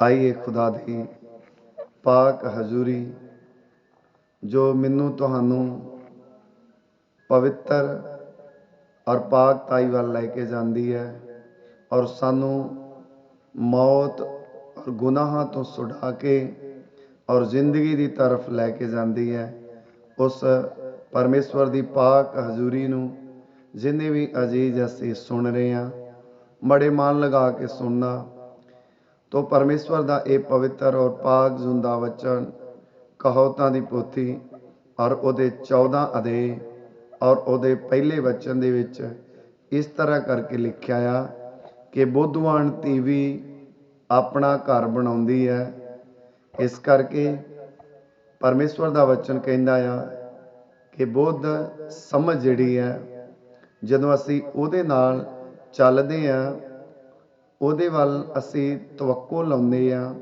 ਆਈਏ ਖੁਦਾ ਦੀ ਪਾਕ ਹਜ਼ੂਰੀ, ਜੋ ਮੈਨੂੰ ਤੁਹਾਨੂੰ ਪਵਿੱਤਰ ਔਰ ਪਾਕ ਤਾਈ ਵੱਲ ਲੈ ਕੇ ਜਾਂਦੀ ਹੈ ਔਰ ਸਾਨੂੰ ਮੌਤ ਔਰ ਗੁਨਾਹਾਂ ਤੋਂ ਛੁਡਾ ਕੇ ਔਰ ਜ਼ਿੰਦਗੀ ਦੀ ਤਰਫ ਲੈ ਕੇ ਜਾਂਦੀ ਹੈ, ਉਸ ਪਰਮੇਸ਼ਵਰ ਦੀ ਪਾਕ ਹਜ਼ੂਰੀ ਨੂੰ ਜਿੰਨੇ ਵੀ ਅਜੀਜ਼ ਅਸੀਂ ਸੁਣ ਰਹੇ ਹਾਂ ਬੜੇ ਮਨ ਲਗਾ ਕੇ ਸੁਣਨਾ ਤੋ ਪਰਮੇਸ਼ਵਰ ਦਾ ਇਹ ਪਵਿੱਤਰ ਔਰ ਪਾਕ ਜ਼ੁੰਦਾ ਵਚਨ ਕਹੋਤਾਂ ਦੀ ਪੋਥੀ ਔਰ ਉਹਦੇ 14 ਅਧੇ ਔਰ ਉਹਦੇ ਪਹਿਲੇ ਵਚਨ ਦੇ ਵਿੱਚ ਇਸ ਤਰ੍ਹਾਂ ਕਰਕੇ ਲਿਖਿਆ ਆ ਕਿ ਬੁੱਧਵਾਨ ਤੀਵੀ ਆਪਣਾ ਘਰ ਬਣਾਉਂਦੀ ਹੈ। ਇਸ ਕਰਕੇ ਪਰਮੇਸ਼ਵਰ ਦਾ ਵਚਨ ਕਹਿੰਦਾ ਆ ਕਿ ਬੁੱਧ ਸਮਝ ਜਿਹੜੀ ਹੈ, ਜਦੋਂ ਅਸੀਂ ਉਹਦੇ ਨਾਲ ਚੱਲਦੇ ਆ ਉਹਦੇ ਵੱਲ ਅਸੀਂ ਤਵੱਕੋ ਲਾਉਂਦੇ ਆ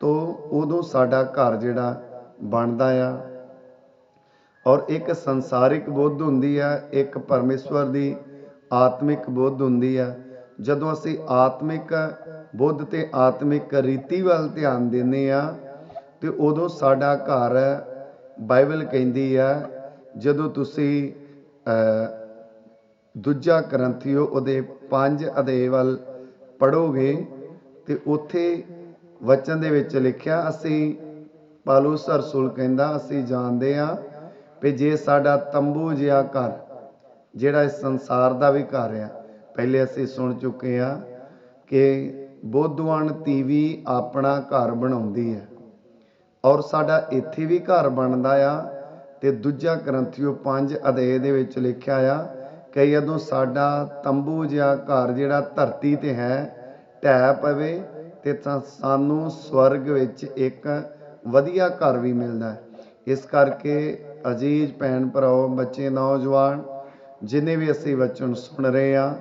ਤੋ ਉਦੋਂ ਸਾਡਾ ਘਰ ਜਿਹੜਾ ਬਣਦਾ ਆ। ਔਰ ਇੱਕ ਸੰਸਾਰਿਕ ਬੁੱਧ ਹੁੰਦੀ ਆ, ਇੱਕ ਪਰਮੇਸ਼ਵਰ ਦੀ ਆਤਮਿਕ ਬੁੱਧ ਹੁੰਦੀ ਆ। ਜਦੋਂ ਅਸੀਂ ਆਤਮਿਕ ਬੁੱਧ ਤੇ ਆਤਮਿਕ ਰੀਤੀ ਵੱਲ ਧਿਆਨ ਦਿੰਦੇ ਆ, ਤੇ ਉਦੋਂ ਸਾਡਾ ਘਰ ਬਾਈਬਲ ਕਹਿੰਦੀ ਆ, ਜਦੋਂ ਤੁਸੀਂ ਦੂਜਾ ਗ੍ਰੰਥੀਓ ਉਹਦੇ 5 ਅਧੇ ਵੱਲ ਪੜੋਗੇ ਤੇ ਉੱਥੇ ਵਚਨ ਦੇ ਵਿੱਚ ਲਿਖਿਆ, ਅਸੀਂ ਪਾਲੂਸ ਰਸੂਲ ਕਹਿੰਦਾ, ਅਸੀਂ ਜਾਣਦੇ ਆ ਵੀ ਜੇ ਸਾਡਾ ਤੰਬੂ ਜਿਹਾ ਘਰ, ਜਿਹੜਾ ਇਸ ਸੰਸਾਰ ਦਾ ਵੀ ਘਰ ਆ, ਪਹਿਲੇ ਅਸੀਂ ਸੁਣ ਚੁੱਕੇ ਆ ਕਿ ਬੋਧਵਾਨ ਤੀਵੀ ਆਪਣਾ ਘਰ ਬਣਾਉਂਦੀ ਹੈ ਔਰ ਸਾਡਾ ਇੱਥੇ ਵੀ ਘਰ ਬਣਦਾ ਆ ਤੇ ਦੂਜਾ ਗ੍ਰੰਥੀਓ 5 ਅਧੇ ਦੇ ਵਿੱਚ ਲਿਖਿਆ ਆ ਕਿ ਜਦੋਂ ਸਾਡਾ ਤੰਬੂ ਜਿਹਾ ਘਰ ਜਿਹੜਾ ਧਰਤੀ ਤੇ ਹੈ, ਢਹਿ ਪਵੇ ਤੇ ਸਾਨੂੰ ਸਵਰਗ ਵਿੱਚ ਇੱਕ ਵਧੀਆ ਘਰ ਵੀ ਮਿਲਦਾ ਹੈ। ਇਸ ਕਰਕੇ ਅਜੀਜ਼ ਭੈਣ ਭਰਾਓ, ਬੱਚੇ, ਨੌਜਵਾਨ, ਜਿਨੇ ਵੀ ਅਸੀਂ ਵਚਨ ਸੁਣ ਰਹੇ ਆ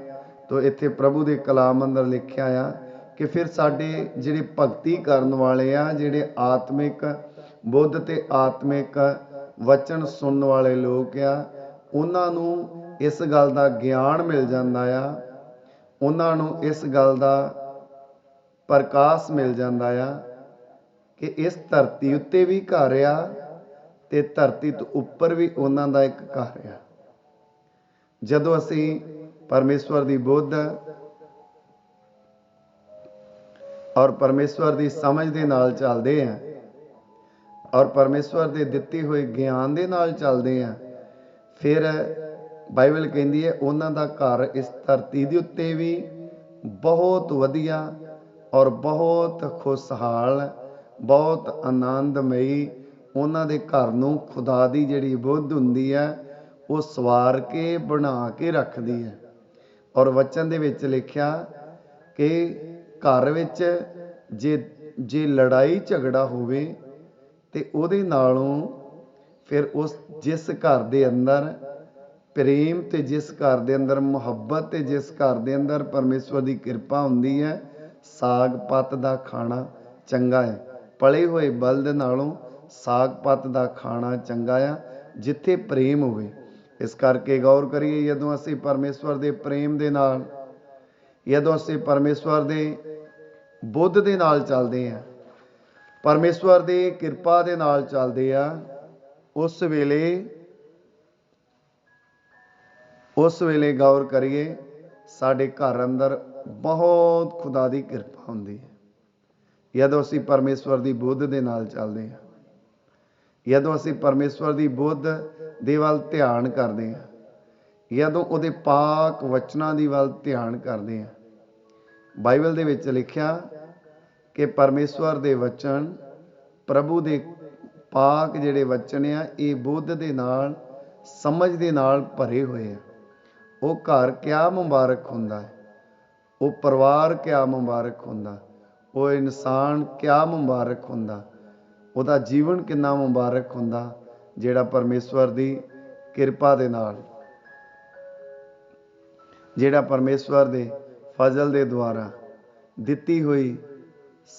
ਤੋ ਇੱਥੇ ਪ੍ਰਭੂ ਦੇ ਕਲਾਮ ਅੰਦਰ ਲਿਖਿਆ ਆ ਕਿ ਫਿਰ ਸਾਡੇ ਜਿਹੜੇ ਭਗਤੀ ਕਰਨ ਵਾਲੇ ਆ, ਜਿਹੜੇ ਆਤਮਿਕ, ਬੁੱਧ ਤੇ ਆਤਮਿਕ ਵਚਨ ਸੁਣਨ ਵਾਲੇ ਲੋਕ ਆ, ਉਹਨਾਂ ਨੂੰ ਇਸ ਗੱਲ ਦਾ ਗਿਆਨ ਮਿਲ ਜਾਂਦਾ ਆ, ਉਹਨਾਂ ਨੂੰ ਇਸ ਗੱਲ ਦਾ ਪ੍ਰਕਾਸ਼ ਮਿਲ ਜਾਂਦਾ ਆ ਕਿ ਇਸ ਧਰਤੀ ਉੱਤੇ ਵੀ ਘਰ ਆ ਤੇ ਧਰਤੀ ਤੋਂ ਉੱਪਰ ਵੀ ਉਹਨਾਂ ਦਾ ਇੱਕ ਘਰ ਆ। ਜਦੋਂ ਅਸੀਂ ਪਰਮੇਸ਼ਵਰ ਦੀ ਬੁੱਧ ਔਰ ਪਰਮੇਸ਼ਵਰ ਦੀ ਸਮਝ ਦੇ ਨਾਲ ਚੱਲਦੇ ਆ ਔਰ ਪਰਮੇਸ਼ਵਰ ਦੇ ਦਿੱਤੇ ਹੋਏ ਗਿਆਨ ਦੇ ਨਾਲ ਚੱਲਦੇ ਆ, ਫਿਰ ਬਾਈਬਲ ਕਹਿੰਦੀ ਹੈ, ਉਹਨਾਂ ਦਾ ਘਰ ਇਸ ਧਰਤੀ ਦੇ ਉੱਤੇ ਵੀ ਬਹੁਤ ਵਧੀਆ ਔਰ ਬਹੁਤ ਖੁਸ਼ਹਾਲ, ਬਹੁਤ ਆਨੰਦਮਈ ਉਹਨਾਂ ਦੇ ਘਰ ਨੂੰ ਖੁਦਾ ਦੀ ਜਿਹੜੀ ਬੁੱਧ ਹੁੰਦੀ ਹੈ, ਉਹ ਸਵਾਰ ਕੇ ਬਣਾ ਕੇ ਰੱਖਦੀ ਹੈ। ਔਰ ਵਚਨ ਦੇ ਵਿੱਚ ਲਿਖਿਆ ਕਿ ਘਰ ਵਿੱਚ ਜੇ ਜੇ ਲੜਾਈ ਝਗੜਾ ਹੋਵੇ ਤੇ ਉਹਦੇ ਨਾਲੋਂ ਫਿਰ ਉਸ, ਜਿਸ ਘਰ ਦੇ ਅੰਦਰ ਪ੍ਰੇਮ ਤੇ ਜਿਸ ਘਰ ਦੇ ਅੰਦਰ ਮੁਹੱਬਤ ਤੇ ਜਿਸ ਘਰ ਦੇ ਅੰਦਰ ਪਰਮੇਸ਼ਵਰ ਦੀ ਕਿਰਪਾ ਹੁੰਦੀ ਹੈ, ਸਾਗ ਪੱਤ ਦਾ ਖਾਣਾ ਚੰਗਾ ਹੈ। ਪਲੇ ਹੋਏ ਬਲਦ ਨਾਲੋਂ ਸਾਗ ਪੱਤ ਦਾ ਖਾਣਾ ਚੰਗਾ ਆ, ਜਿੱਥੇ ਪ੍ਰੇਮ ਹੋਵੇ। ਇਸ ਕਰਕੇ ਗੌਰ ਕਰੀਏ, ਜਦੋਂ ਅਸੀਂ ਪਰਮੇਸ਼ਵਰ ਦੇ ਪ੍ਰੇਮ ਦੇ ਨਾਲ, ਜਦੋਂ ਅਸੀਂ ਪਰਮੇਸ਼ਵਰ ਦੇ ਬੁੱਧ ਦੇ ਨਾਲ ਚੱਲਦੇ ਆ ਪਰਮੇਸ਼ਵਰ ਦੀ ਕਿਰਪਾ ਦੇ ਨਾਲ ਚੱਲਦੇ ਆ ਉਸ ਵੇਲੇ ਉਸ ਵੇਲੇ ਗੌਰ ਕਰੀਏ, ਸਾਡੇ ਘਰ ਅੰਦਰ ਬਹੁਤ ਖੁਦਾ ਦੀ ਕਿਰਪਾ ਹੁੰਦੀ ਹੈ। ਜਦੋਂ ਅਸੀਂ ਪਰਮੇਸ਼ਵਰ ਦੀ ਬੁੱਧ ਦੇ ਨਾਲ ਚੱਲਦੇ ਹਾਂ, ਜਦੋਂ ਅਸੀਂ ਪਰਮੇਸ਼ਵਰ ਦੀ ਬੁੱਧ ਦੇ ਵੱਲ ਧਿਆਨ ਕਰਦੇ ਹਾਂ, ਜਦੋਂ ਉਹਦੇ ਪਾਕ ਵਚਨਾਂ ਦੀ ਵੱਲ ਧਿਆਨ ਕਰਦੇ ਹਾਂ, ਬਾਈਬਲ ਦੇ ਵਿੱਚ ਲਿਖਿਆ ਕਿ ਪਰਮੇਸ਼ਵਰ ਦੇ ਵਚਨ ਪ੍ਰਭੂ ਦੇ ਪਾਕ ਜਿਹੜੇ ਵਚਨ ਆ, ਇਹ ਬੁੱਧ ਦੇ ਨਾਲ, ਸਮਝ ਦੇ ਨਾਲ ਭਰੇ ਹੋਏ ਆ। ਉਹ ਘਰ ਕਿਆ ਮੁਬਾਰਕ ਹੁੰਦਾ ਹੈ? ਉਹ ਪਰਿਵਾਰ ਕਿਆ ਮੁਬਾਰਕ ਹੁੰਦਾ ਉਹ ਇਨਸਾਨ ਕਿਆ ਮੁਬਾਰਕ ਹੁੰਦਾ ਉਹਦਾ ਜੀਵਨ ਕਿੰਨਾ ਮੁਬਾਰਕ ਹੁੰਦਾ ਜਿਹੜਾ ਪਰਮੇਸ਼ਵਰ ਦੀ ਕਿਰਪਾ ਦੇ ਨਾਲ, ਜਿਹੜਾ ਪਰਮੇਸ਼ਵਰ ਦੇ ਫਜ਼ਲ ਦੇ ਦੁਆਰਾ ਦਿੱਤੀ ਹੋਈ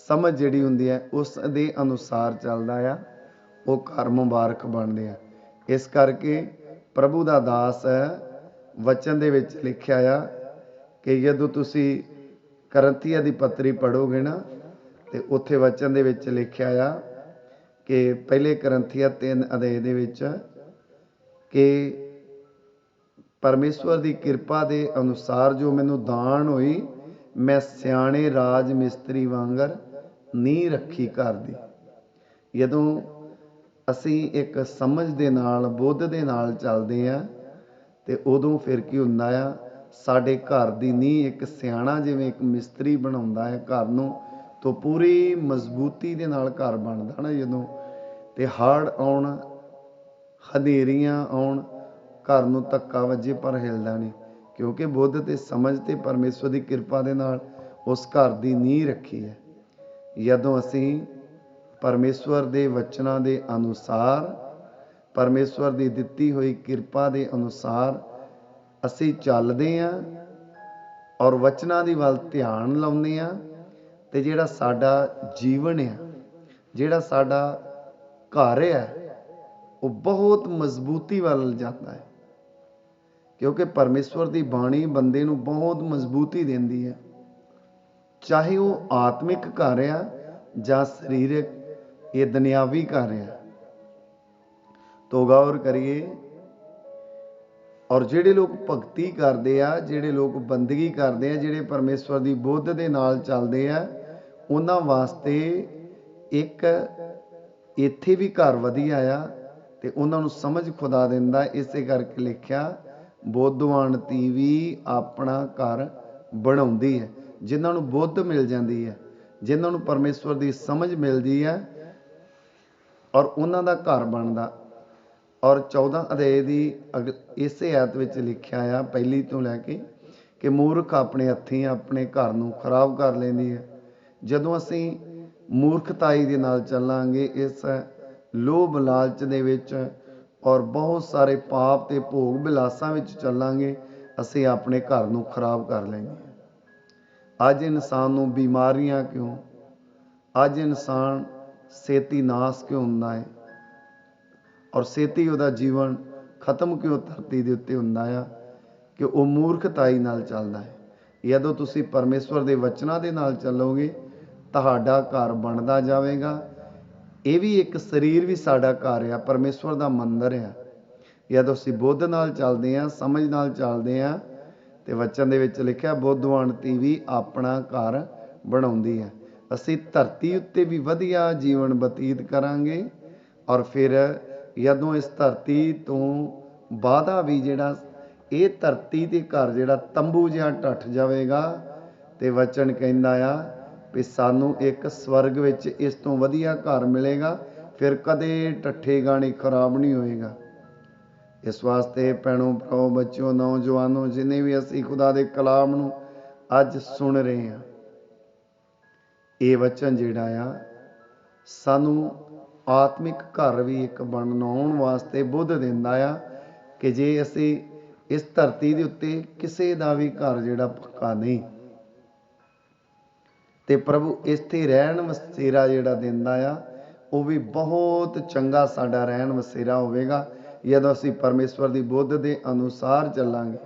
ਸਮਝ ਜਿਹੜੀ ਹੁੰਦੀ ਹੈ, ਉਸ ਦੇ ਅਨੁਸਾਰ ਚੱਲਦਾ ਆ, ਉਹ ਘਰ ਮੁਬਾਰਕ ਬਣਦੇ ਆ। ਇਸ ਕਰਕੇ ਪ੍ਰਭੂ ਦਾ ਦਾਸ ਹੈ ਵਚਨ ਦੇ ਵਿੱਚ ਲਿਖਿਆ ਆ ਕਿ ਜਦੋਂ ਤੁਸੀਂ ਕਰੰਥੀਆ ਦੀ ਪੱਤਰੀ ਪੜੋਗੇ ਨਾ, ਤੇ ਉੱਥੇ ਵਚਨ ਦੇ ਵਿੱਚ ਲਿਖਿਆ ਆ ਕਿ ਪਹਿਲੇ ਕਰੰਥੀਆ 3 ਅਧਿਆਇ ਦੇ ਵਿੱਚ ਕਿ ਪਰਮੇਸ਼ਵਰ ਦੀ ਕਿਰਪਾ ਦੇ ਅਨੁਸਾਰ ਜੋ ਮੈਨੂੰ ਦਾਨ ਹੋਈ, ਮੈਂ ਸਿਆਣੇ ਰਾਜ ਮਿਸਤਰੀ ਵਾਂਗਰ ਨੀ ਰੱਖੀ ਘਰ ਦੀ। ਜਦੋਂ ਅਸੀਂ ਇੱਕ ਸਮਝ ਦੇ ਨਾਲ, ਬੁੱਧ ਦੇ ਨਾਲ ਚੱਲਦੇ ਆ ਤੇ ਉਦੋਂ ਫਿਰ ਕੀ ਹੁੰਦਾ ਆ? ਸਾਡੇ ਘਰ ਦੀ ਨੀਂਹ ਇੱਕ ਸਿਆਣਾ ਜਿਵੇਂ ਇੱਕ ਮਿਸਤਰੀ ਬਣਾਉਂਦਾ ਹੈ ਘਰ ਨੂੰ, ਤੋਂ ਪੂਰੀ ਮਜ਼ਬੂਤੀ ਦੇ ਨਾਲ ਘਰ ਬਣਦਾ ਨਾ ਜਦੋਂ, ਤੇ ਹੜ੍ਹ ਆਉਣ, ਹਨੇਰੀਆਂ ਆਉਣ, ਘਰ ਨੂੰ ਧੱਕਾ ਵੱਜੇ ਪਰ ਹਿਲਦਾ ਨਹੀਂ। ਕਿਉਂਕਿ ਬੁੱਧ ਤੇ ਸਮਝ ਤੇ ਪਰਮੇਸ਼ਵਰ ਦੀ ਕਿਰਪਾ ਦੇ ਨਾਲ ਉਸ ਘਰ ਦੀ ਨੀਂਹ ਰੱਖੀ ਹੈ। ਜਦੋਂ ਅਸੀਂ ਪਰਮੇਸ਼ਵਰ ਦੇ ਵਚਨਾਂ ਦੇ ਅਨੁਸਾਰ ਪਰਮੇਸ਼ਵਰ ਦੀ ਦਿੱਤੀ ਹੋਈ ਕਿਰਪਾ ਦੇ ਅਨੁਸਾਰ ਅਸੀਂ ਚੱਲਦੇ ਹਾਂ ਔਰ ਵਚਨਾਂ ਦੀ ਵੱਲ ਧਿਆਨ ਲਾਉਂਦੇ ਹਾਂ ਤੇ ਜਿਹੜਾ ਸਾਡਾ ਜੀਵਨ ਆ ਜਿਹੜਾ ਸਾਡਾ ਘਰ ਆ ਉਹ ਬਹੁਤ ਮਜ਼ਬੂਤੀ ਵੱਲ ਜਾਂਦਾ ਹੈ। ਕਿਉਂਕਿ ਪਰਮੇਸ਼ਵਰ ਦੀ ਬਾਣੀ ਬੰਦੇ ਨੂੰ ਬਹੁਤ ਮਜ਼ਬੂਤੀ ਦਿੰਦੀ ਹੈ। ਚਾਹੇ ਉਹ ਆਤਮਿਕ ਘਰ ਆ ਜਾਂ ਸਰੀਰਕ, ਇਹ ਦੁਨਿਆਵੀ ਘਰ ਆ। ਤੋ ਗੌਰ ਕਰੀਏ। ਔਰ ਜਿਹੜੇ ਲੋਕ ਭਗਤੀ ਕਰਦੇ ਆ, ਜਿਹੜੇ ਲੋਕ ਬੰਦਗੀ ਕਰਦੇ ਆ, ਜਿਹੜੇ ਪਰਮੇਸ਼ਵਰ ਦੀ ਬੁੱਧ ਦੇ ਨਾਲ ਚੱਲਦੇ ਆ, ਉਹਨਾਂ ਵਾਸਤੇ ਇੱਕ ਇੱਥੇ ਵੀ ਘਰ ਵਧੀਆ ਆ ਤੇ ਉਹਨਾਂ ਨੂੰ ਸਮਝ ਖੁਦਾ ਦਿੰਦਾ। ਇਸੇ ਕਰਕੇ ਲਿਖਿਆ, ਬੋਧਵਾਨ ਵੀ ਆਪਣਾ ਘਰ ਬਣਾਉਂਦੀ ਹੈ। ਜਿਨ੍ਹਾਂ ਨੂੰ ਬੁੱਧ ਮਿਲ ਜਾਂਦੀ ਹੈ, ਜਿਨ੍ਹਾਂ ਨੂੰ ਪਰਮੇਸ਼ਵਰ ਦੀ ਸਮਝ ਮਿਲਦੀ ਹੈ ਔਰ ਉਹਨਾਂ ਦਾ ਘਰ ਬਣਦਾ। ਔਰ 14 ਅਧਿਆਏ ਦੀ ਅਗ- ਇਸੇ ਆਇਤ ਵਿੱਚ ਲਿਖਿਆ ਆ, ਪਹਿਲੀ ਤੋਂ ਲੈ ਕੇ, ਕਿ ਮੂਰਖ ਆਪਣੇ ਹੱਥੀਂ ਆਪਣੇ ਘਰ ਨੂੰ ਖਰਾਬ ਕਰ ਲੈਂਦੀ ਹੈ। ਜਦੋਂ ਅਸੀਂ ਮੂਰਖਤਾਈ ਦੇ ਨਾਲ ਚੱਲਾਂਗੇ, ਇਸ ਲੋਭ ਲਾਲਚ ਦੇ ਵਿੱਚ ਔਰ ਬਹੁਤ ਸਾਰੇ ਪਾਪ ਤੇ ਭੋਗ ਬਿਲਾਸਾਂ ਵਿੱਚ ਚੱਲਾਂਗੇ, ਅਸੀਂ ਆਪਣੇ ਘਰ ਨੂੰ ਖਰਾਬ ਕਰ ਲੈਂਗੇ ਅੱਜ ਇਨਸਾਨ ਨੂੰ ਬਿਮਾਰੀਆਂ ਕਿਉਂ? ਅੱਜ ਇਨਸਾਨ ਸੇਤੀ ਨਾਸ ਕਿਉਂ ਹੁੰਦਾ ਹੈ? ਔਰ ਸੇਤੀ ਉਹਦਾ ਜੀਵਨ ਖਤਮ ਕਿਉਂ ਧਰਤੀ ਦੇ ਉੱਤੇ ਹੁੰਦਾ ਆ ਕਿ ਉਹ ਮੂਰਖਤਾਈ ਨਾਲ ਚੱਲਦਾ ਹੈ। ਜਦੋਂ ਤੁਸੀਂ ਪਰਮੇਸ਼ਵਰ ਦੇ ਵਚਨਾਂ ਦੇ ਨਾਲ ਚੱਲੋਗੇ, ਤੁਹਾਡਾ ਘਰ ਬਣਦਾ ਜਾਵੇਗਾ। ਇਹ ਵੀ ਇੱਕ ਸਰੀਰ ਵੀ ਸਾਡਾ ਘਰ ਆ, ਪਰਮੇਸ਼ਵਰ ਦਾ ਮੰਦਰ ਆ। ਜਦੋਂ ਅਸੀਂ ਬੁੱਧ ਨਾਲ ਚੱਲਦੇ ਆ ਸਮਝ ਨਾਲ ਚੱਲਦੇ ਆ ਤੇ ਵਚਨ ਦੇ ਵਿੱਚ ਲਿਖਿਆ ਬੁੱਧਵਾਨਤੀ ਵੀ ਆਪਣਾ ਘਰ ਬਣਾਉਂਦੀ ਹੈ। ਅਸੀਂ ਧਰਤੀ ਉੱਤੇ ਵੀ ਵਧੀਆ ਜੀਵਨ ਬਤੀਤ ਕਰਾਂਗੇ ਔਰ ਫਿਰ ਜਦੋਂ ਇਸ ਧਰਤੀ ਤੋਂ ਬਾਅਦਾ ਵੀ ਜਿਹੜਾ, ਇਹ ਧਰਤੀ ਤੇ ਘਰ ਜਿਹੜਾ ਤੰਬੂ ਜਿਹਾ ਟੱਟ ਜਾਵੇਗਾ, ਤੇ ਵਚਨ ਕਹਿੰਦਾ ਆ ਵੀ ਸਾਨੂੰ ਇੱਕ ਸਵਰਗ ਵਿੱਚ ਇਸ ਤੋਂ ਵਧੀਆ ਘਰ ਮਿਲੇਗਾ, ਫਿਰ ਕਦੇ ਟੱਠੇਗਾ ਨਹੀਂ ਖਰਾਬ ਨਹੀਂ ਹੋਏਗਾ। ਇਸ ਵਾਸਤੇ ਭੈਣੋ ਭਰਾਓ, ਬੱਚਿਓ, ਨੌਜਵਾਨੋ, ਜਿਨੇ ਵੀ ਅਸੀਂ ਖੁਦਾ ਦੇ ਕਲਾਮ ਨੂੰ ਅੱਜ ਸੁਣ ਰਹੇ ਹਾਂ, ਇਹ ਵਚਨ ਜਿਹੜਾ ਆ, ਸਾਨੂੰ ਆਤਮਿਕ ਘਰ ਵੀ ਇੱਕ ਬਣਾਉਣ ਵਾਸਤੇ ਬੁੱਧ ਦਿੰਦਾ ਆ ਕਿ ਜੇ ਅਸੀਂ ਇਸ ਧਰਤੀ ਦੇ ਉੱਤੇ ਕਿਸੇ ਦਾ ਵੀ ਘਰ ਜਿਹੜਾ ਪੱਕਾ ਨਹੀਂ, ਤੇ ਪ੍ਰਭੂ ਇੱਥੇ ਰਹਿਣ ਵਸੇਰਾ ਜਿਹੜਾ ਦਿੰਦਾ ਆ, ਉਹ ਵੀ ਬਹੁਤ ਚੰਗਾ ਸਾਡਾ ਰਹਿਣ ਵਸੇਰਾ ਹੋਵੇਗਾ। ਜਦੋਂ ਅਸੀਂ ਪਰਮੇਸ਼ਵਰ ਦੀ ਬੁੱਧ ਦੇ ਅਨੁਸਾਰ ਚੱਲਾਂਗੇ,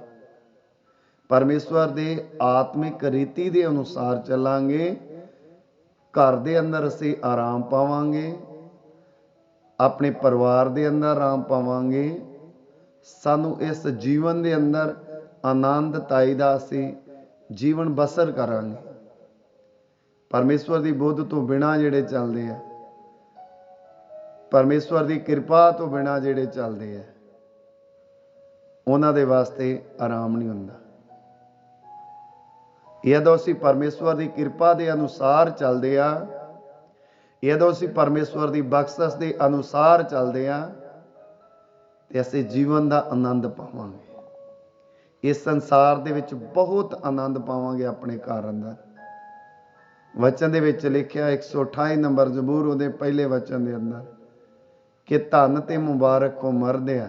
ਪਰਮੇਸ਼ਵਰ ਦੇ ਆਤਮਿਕ ਰੀਤੀ ਦੇ ਅਨੁਸਾਰ ਚੱਲਾਂਗੇ, ਘਰ ਦੇ ਅੰਦਰ ਅਸੀਂ ਆਰਾਮ ਪਾਵਾਂਗੇ ਆਪਣੇ ਪਰਿਵਾਰ ਦੇ ਅੰਦਰ ਆਰਾਮ ਪਾਵਾਂਗੇ। ਸਾਨੂੰ ਇਸ ਜੀਵਨ ਦੇ ਅੰਦਰ ਆਨੰਦਤਾਈ ਦਾ ਅਸੀਂ ਜੀਵਨ ਬਸਰ ਕਰਾਂਗੇ। ਪਰਮੇਸ਼ਵਰ ਦੀ ਬੁੱਧ ਤੋਂ ਬਿਨਾ ਜਿਹੜੇ ਚੱਲਦੇ ਆ, ਪਰਮੇਸ਼ਵਰ ਦੀ ਕਿਰਪਾ ਤੋਂ ਬਿਨਾ ਜਿਹੜੇ ਚੱਲਦੇ ਆ, ਉਹਨਾਂ ਦੇ ਵਾਸਤੇ ਆਰਾਮ ਨਹੀਂ ਹੁੰਦਾ। ਜਦੋਂ ਅਸੀਂ ਪਰਮੇਸ਼ਵਰ ਦੀ ਕਿਰਪਾ ਦੇ ਅਨੁਸਾਰ ਚੱਲਦੇ ਆ ਜਦੋਂ ਅਸੀਂ ਪਰਮੇਸ਼ਵਰ ਦੀ ਬਖਸ਼ਿਸ਼ ਦੇ ਅਨੁਸਾਰ ਚੱਲਦੇ ਆ ਤੇ ਅਸੀਂ ਜੀਵਨ ਦਾ ਆਨੰਦ ਪਾਵਾਂਗੇ। ਇਸ ਸੰਸਾਰ ਦੇ ਵਿੱਚ ਬਹੁਤ ਆਨੰਦ ਪਾਵਾਂਗੇ ਆਪਣੇ ਘਰ ਅੰਦਰ ਵਚਨ ਦੇ ਵਿੱਚ ਲਿਖਿਆ 128 ਨੰਬਰ ਜ਼ਬੂਰ ਉਹਦੇ ਪਹਿਲੇ ਵਚਨ ਦੇ ਅੰਦਰ, ਕਿ ਧਨ ਤੇ ਮੁਬਾਰਕ ਕੋ ਮਰਦ ਆ,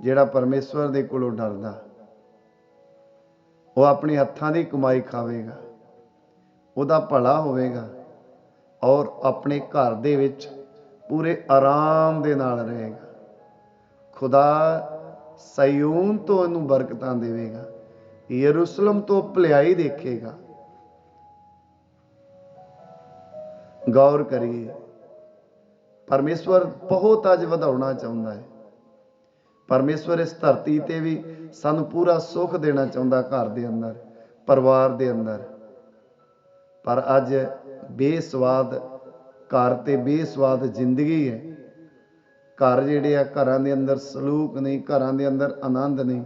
ਜਿਹੜਾ ਪਰਮੇਸ਼ਵਰ ਦੇ ਕੋਲੋਂ ਡਰਦਾ। ਉਹ ਆਪਣੇ ਹੱਥਾਂ ਦੀ ਕਮਾਈ ਖਾਵੇਗਾ, ਉਹਦਾ ਭਲਾ ਹੋਵੇਗਾ ਔਰ ਆਪਣੇ ਘਰ ਦੇ ਵਿੱਚ ਪੂਰੇ ਆਰਾਮ ਦੇ ਨਾਲ ਰਹੇਗਾ। ਖੁਦਾ ਸਯੂਨ ਤੋਂ ਇਹਨੂੰ ਬਰਕਤਾਂ ਦੇਵੇਗਾ। ਯਰੂਸ਼ਲਮ ਤੋਂ ਭਲਾਈ ਦੇਖੇਗਾ। ਗੌਰ ਕਰੀਏ, ਪਰਮੇਸ਼ਵਰ ਬਹੁਤ ਅੱਜ ਵਧਾਉਣਾ ਚਾਹੁੰਦਾ ਹੈ। ਪਰਮੇਸ਼ਵਰ ਇਸ ਧਰਤੀ ਤੇ ਵੀ ਸਾਨੂੰ ਪੂਰਾ ਸੁੱਖ ਦੇਣਾ ਚਾਹੁੰਦਾ ਘਰ ਦੇ ਅੰਦਰ, ਪਰਿਵਾਰ ਦੇ ਅੰਦਰ। ਪਰ ਅੱਜ ਬੇਸਵਾਦ ਘਰ ਤੇ ਬੇਸਵਾਦ ਜ਼ਿੰਦਗੀ ਹੈ। ਘਰ ਜਿਹੜੇ ਆ, ਘਰਾਂ ਦੇ ਅੰਦਰ ਸਲੂਕ ਨਹੀਂ, ਘਰਾਂ ਦੇ ਅੰਦਰ ਆਨੰਦ ਨਹੀਂ,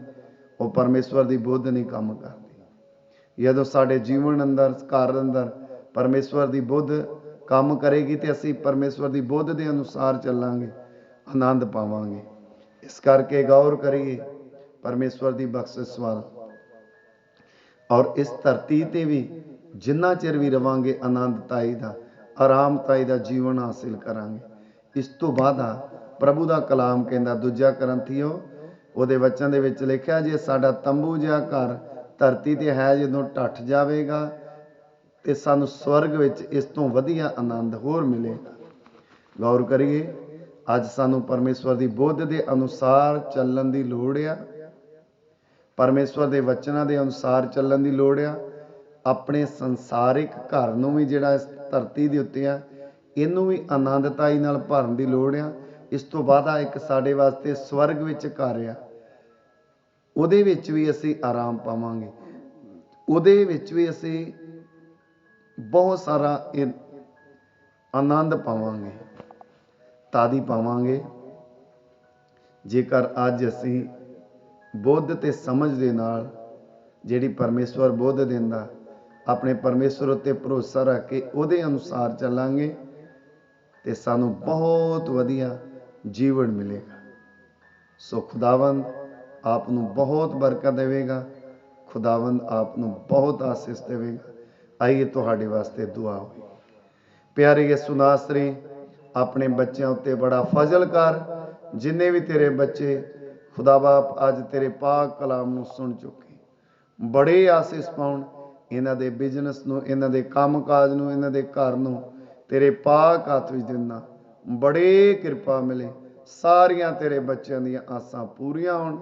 ਉਹ ਪਰਮੇਸ਼ਵਰ ਦੀ ਬੁੱਧ ਨਹੀਂ ਕੰਮ ਕਰਦੀ। ਜਦੋਂ ਸਾਡੇ ਜੀਵਨ ਅੰਦਰ, ਘਰ ਅੰਦਰ ਪਰਮੇਸ਼ਵਰ ਦੀ ਬੁੱਧ ਕੰਮ ਕਰੇਗੀ ਤੇ ਅਸੀਂ ਪਰਮੇਸ਼ਵਰ ਦੀ ਬੁੱਧ ਦੇ ਅਨੁਸਾਰ ਚੱਲਾਂਗੇ, ਆਨੰਦ ਪਾਵਾਂਗੇ। ਇਸ ਕਰਕੇ ਗੌਰ ਕਰੀਏ, ਪਰਮੇਸ਼ਵਰ ਦੀ ਬਖਸ਼ਿਸ਼ ਵੱਲ। ਔਰ ਇਸ ਧਰਤੀ ਤੇ ਵੀ ਜਿੰਨਾ ਚਿਰ ਵੀ ਰਵਾਂਗੇ ਆਨੰਦਤਾਈ ਦਾ ਆਰਾਮਤਾਈ ਦਾ ਜੀਵਨ ਹਾਸਿਲ ਕਰਾਂਗੇ। ਇਸ ਤੋਂ ਬਾਅਦ ਆ ਪ੍ਰਭੂ ਦਾ ਕਲਾਮ ਕਹਿੰਦਾ, ਦੂਜਾ ਗ੍ਰੰਥੀਓ, ਉਹਦੇ ਵਚਨ ਦੇ ਵਿੱਚ ਲਿਖਿਆ, ਜੇ ਸਾਡਾ ਤੰਬੂ ਜਿਹਾ ਘਰ ਧਰਤੀ ਤੇ ਹੈ, ਜਦੋਂ ਟੱਟ ਜਾਵੇਗਾ, ਤੇ ਸਾਨੂੰ ਸਵਰਗ ਵਿੱਚ ਇਸ ਤੋਂ ਵਧੀਆ ਆਨੰਦ ਹੋਰ ਮਿਲੇਗਾ। ਗੌਰ ਕਰੀਏ, ਅੱਜ ਸਾਨੂੰ ਪਰਮੇਸ਼ਵਰ ਦੀ ਬੁੱਧ ਦੇ ਅਨੁਸਾਰ ਚੱਲਣ ਦੀ ਲੋੜ ਆ। ਪਰਮੇਸ਼ਵਰ ਦੇ ਵਚਨਾਂ ਦੇ ਅਨੁਸਾਰ ਚੱਲਣ ਦੀ ਲੋੜ ਆ। ਆਪਣੇ ਸੰਸਾਰਿਕ ਘਰ ਨੂੰ ਵੀ ਜਿਹੜਾ ਇਸ ਧਰਤੀ ਦੇ ਉੱਤੇ ਆ, ਇਹਨੂੰ ਵੀ ਆਨੰਦਤਾਈ ਨਾਲ ਭਰਨ ਦੀ ਲੋੜ ਆ। ਇਸ ਤੋਂ ਬਾਅਦ ਆ ਇੱਕ ਸਾਡੇ ਵਾਸਤੇ ਸਵਰਗ ਵਿੱਚ ਘਰ ਆ। ਉਹਦੇ ਵਿੱਚ ਵੀ ਅਸੀਂ ਆਰਾਮ ਪਾਵਾਂਗੇ। ਉਹਦੇ ਵਿੱਚ ਵੀ ਅਸੀਂ ਬਹੁਤ ਸਾਰਾ ਇਹ ਆਨੰਦ ਪਾਵਾਂਗੇ। ਤਾਦੀ ਪਾਵਾਂਗੇ। ਜੇਕਰ ਅੱਜ ਅਸੀਂ ਬੁੱਧ ਤੇ ਸਮਝ ਦੇ ਨਾਲ, ਜਿਹੜੀ ਪਰਮੇਸ਼ਵਰ ਬੁੱਧ ਦਿੰਦਾ ਆਪਣੇ ਪਰਮੇਸ਼ਵਰ ਉੱਤੇ ਭਰੋਸਾ ਰੱਖ ਕੇ ਉਹਦੇ ਅਨੁਸਾਰ ਚੱਲਾਂਗੇ ਤੇ ਸਾਨੂੰ ਬਹੁਤ ਵਧੀਆ ਜੀਵਨ ਮਿਲੇਗਾ। ਸੋ ਖੁਦਾਵੰਦ ਆਪ ਨੂੰ ਬਹੁਤ ਬਰਕਤ ਦੇਵੇਗਾ। ਖੁਦਾਵੰਦ ਆਪ ਨੂੰ ਬਹੁਤ ਆਸੀਸ ਦੇਵੇਗਾ। ਆਈਏ ਤੁਹਾਡੇ ਵਾਸਤੇ ਦੁਆ ਹੋਈ। ਪਿਆਰੇ ਯਿਸੂ ਨਾਸਰੀ, ਆਪਣੇ ਬੱਚਿਆਂ ਉੱਤੇ ਬੜਾ ਫਜ਼ਲ ਕਰ। ਜਿੰਨੇ ਵੀ ਤੇਰੇ ਬੱਚੇ ਖੁਦਾ ਬਾਪ ਅੱਜ ਤੇਰੇ ਪਾਕ ਕਲਾਮ ਨੂੰ ਸੁਣ ਚੁੱਕੇ। ਬੜੇ ਆਸੀਸ ਪਾਉਣ। ਇਹਨਾਂ ਦੇ ਬਿਜ਼ਨਸ ਨੂੰ, ਇਹਨਾਂ ਦੇ ਕੰਮਕਾਜ ਨੂੰ, ਇਹਨਾਂ ਦੇ ਘਰ ਨੂੰ ਤੇਰੇ ਪਾਕ ਹੱਥ ਵਿੱਚ ਦਿੰਦਾ। ਬੜੇ ਕਿਰਪਾ ਮਿਲੇ। ਸਾਰੀਆਂ ਤੇਰੇ ਬੱਚਿਆਂ ਦੀਆਂ ਆਸਾਂ ਪੂਰੀਆਂ ਹੋਣ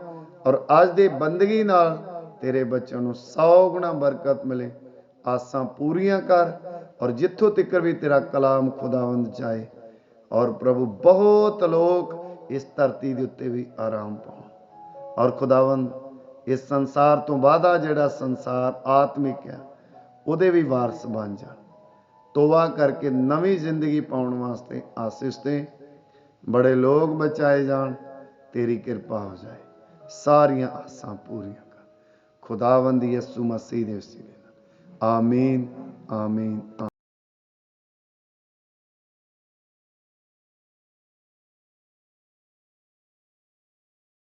ਔਰ ਅੱਜ ਦੇ ਬੰਦਗੀ ਨਾਲ ਤੇਰੇ ਬੱਚਿਆਂ ਨੂੰ 100 ਗੁਣਾ ਬਰਕਤ ਮਿਲੇ। ਆਸਾਂ ਪੂਰੀਆਂ ਕਰ ਔਰ ਜਿੱਥੋਂ ਤੱਕ ਵੀ ਤੇਰਾ ਕਲਾਮ ਖੁਦਾਵੰਦ ਚਾਹੇ ਔਰ ਪ੍ਰਭੂ ਬਹੁਤ ਲੋਕ ਇਸ ਧਰਤੀ ਦੇ ਉੱਤੇ ਵੀ ਆਰਾਮ ਪਾਉਣ। ਔਰ ਖੁਦਾਵੰਦ ਇਸ ਸੰਸਾਰ ਤੋਂ ਬਾਅਦਾ ਜਿਹੜਾ ਸੰਸਾਰ ਆਤਮਿਕ ਹੈ, ਉਹਦੇ ਵੀ ਵਾਰਸ ਬਣ ਜਾਣ। ਤੋਬਾ ਕਰਕੇ ਨਵੀਂ ਜ਼ਿੰਦਗੀ ਪਾਉਣ ਵਾਸਤੇ ਆਸਿਸ ਤੇ ਬੜੇ ਲੋਕ ਬਚਾਏ ਜਾਣ, ਤੇਰੀ ਕਿਰਪਾ ਹੋ ਜਾਏ। ਸਾਰੀਆਂ ਆਸਾਂ ਪੂਰੀਆਂ ਕਰ। ਖੁਦਾਵੰਦ ਯਿਸੂ ਮਸੀਹ ਦੇ ਵਸੀਲੇ ਨਾਲ। ਆਮੀਨ ਆਮੀਨ।